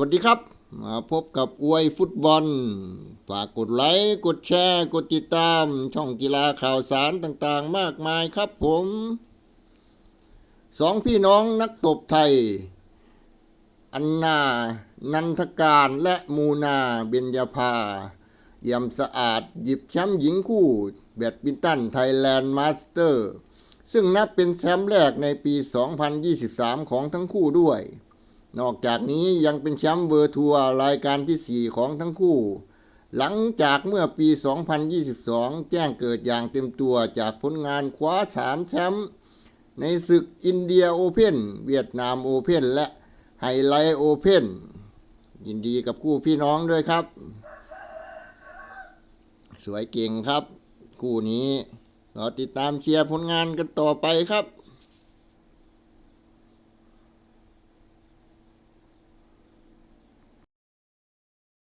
วัสดีครับ มาพบกับอวยฟุตบอล ฝากกดไลค์ กดแชร์ กดติดตาม ช่องกีฬาข่าวสารต่างๆ มากมายครับผมสองพี่น้องนักตบไทย อันนา นันทการและมูนาเบญญาภาเยี่ยมสะอาดหยิบแชมป์หญิงคู่ แบดมินตันไทยแลนด์มาสเตอร์ ซึ่งนับเป็นแชมป์แรกในปี 2023 ของทั้งคู่ด้วย นอกจากนี้ยังเป็นแชมป์เวอร์ทัวร์รายการที่ 4 ของทั้งคู่ หลังจากเมื่อปี 2022 แจ้งเกิดอย่างเต็มตัวจากผลงานคว้า3แชมป์ในศึกอินเดียโอเพ่นเวียดนามโอเพ่นและไฮไลท์โอเพ่นยินดีกับคู่พี่น้องด้วยครับ สวยเก่งครับ คู่นี้รอติดตามเชียร์ผลงานกันต่อไปครับ